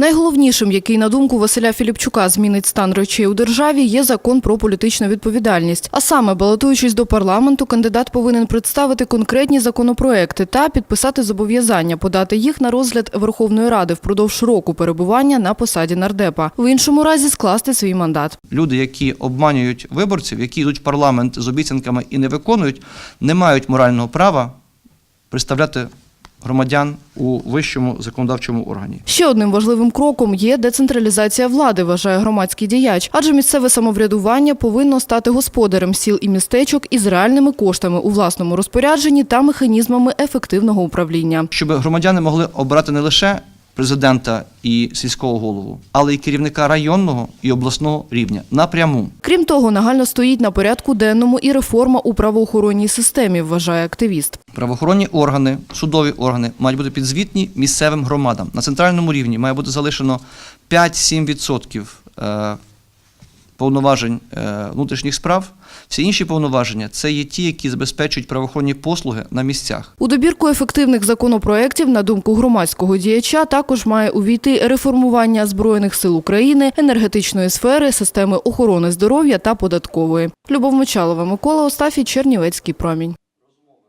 Найголовнішим, який на думку Василя Філіпчука змінить стан речей у державі, є закон про політичну відповідальність. А саме, балотуючись до парламенту, кандидат повинен представити конкретні законопроекти та підписати зобов'язання подати їх на розгляд Верховної Ради впродовж року перебування на посаді нардепа. В іншому разі скласти свій мандат. Люди, які обманюють виборців, які йдуть в парламент з обіцянками і не виконують, не мають морального права представляти громадян у вищому законодавчому органі. Ще одним важливим кроком є децентралізація влади, вважає громадський діяч, адже місцеве самоврядування повинно стати господарем сіл і містечок із реальними коштами у власному розпорядженні та механізмами ефективного управління. Щоб громадяни могли обрати не лише президента і сільського голову, але й керівника районного і обласного рівня напряму. Крім того, нагально стоїть на порядку денному і реформа у правоохоронній системі, вважає активіст. Правоохоронні органи, судові органи мають бути підзвітні місцевим громадам. На центральному рівні має бути залишено 5-7% е, повноважень е, внутрішніх справ. Всі інші повноваження це є ті, які забезпечують правоохоронні послуги на місцях. У добірку ефективних законопроєктів, на думку громадського діяча, також має увійти реформування Збройних сил України, енергетичної сфери, системи охорони здоров'я та податкової. Любов Мочалова, Микола Остафій, Чернівецький промінь.